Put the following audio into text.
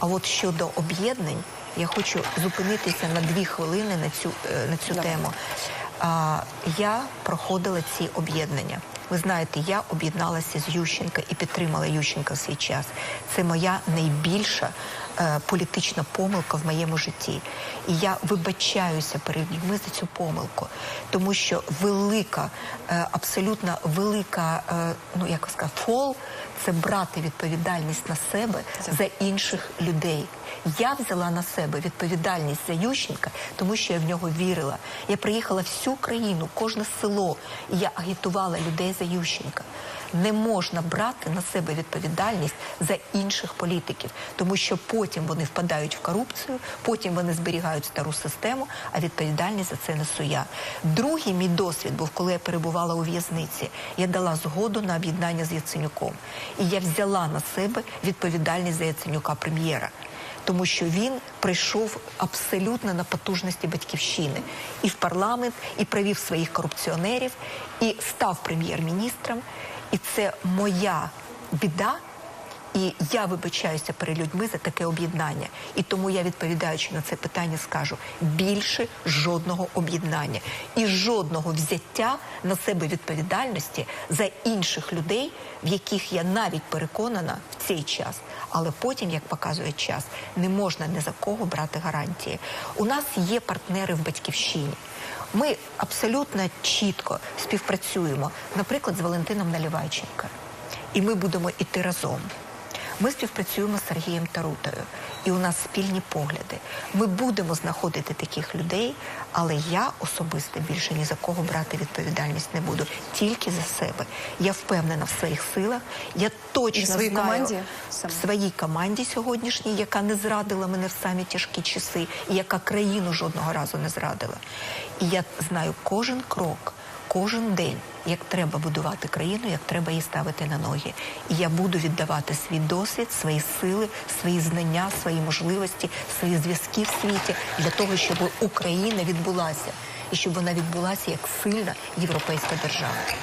А от щодо об'єднань, я хочу зупинитися на дві хвилини на цю, е, на цю Давай. тему. А, я проходила ці об'єднання. Ви знаєте, я об'єдналася з Ющенка і підтримала Ющенка в свій час. Це моя найбільша е, політична помилка в моєму житті. І я вибачаюся перед людьми за цю помилку, тому що велика, е, абсолютно велика, е, ну як сказати, фол це брати відповідальність на себе за інших людей. Я взяла на себе відповідальність за Ющенка, тому що я в нього вірила. Я приїхала всю країну, кожне село, і я агітувала людей за Ющенка. Не можна брати на себе відповідальність за інших політиків, тому що потім вони впадають в корупцію, потім вони зберігають стару систему, а відповідальність за це несу я. Другий мій досвід був, коли я перебувала у в'язниці. Я дала згоду на об'єднання з Яценюком. І я взяла на себе відповідальність за Яценюка прем'єра тому що він прийшов абсолютно на потужності батьківщини і в парламент, і привів своїх корупціонерів, і став прем'єр-міністром. І це моя біда. І я вибачаюся перед людьми за таке об'єднання. І тому я, відповідаючи на це питання, скажу більше жодного об'єднання і жодного взяття на себе відповідальності за інших людей, в яких я навіть переконана в цей час. Але потім, як показує час, не можна ні за кого брати гарантії. У нас є партнери в батьківщині. Ми абсолютно чітко співпрацюємо, наприклад, з Валентином Наливайченка. І ми будемо йти разом. Ми співпрацюємо з Сергієм Тарутою, і у нас спільні погляди. Ми будемо знаходити таких людей, але я особисто більше ні за кого брати відповідальність не буду, тільки за себе. Я впевнена в своїх силах. Я точно І в своїй знаю, команді в своїй команді сьогоднішній, яка не зрадила мене в самі тяжкі часи, і яка країну жодного разу не зрадила. І я знаю кожен крок. Кожен день, як треба будувати країну, як треба її ставити на ноги. І я буду віддавати свій досвід, свої сили, свої знання, свої можливості, свої зв'язки в світі для того, щоб Україна відбулася і щоб вона відбулася як сильна європейська держава.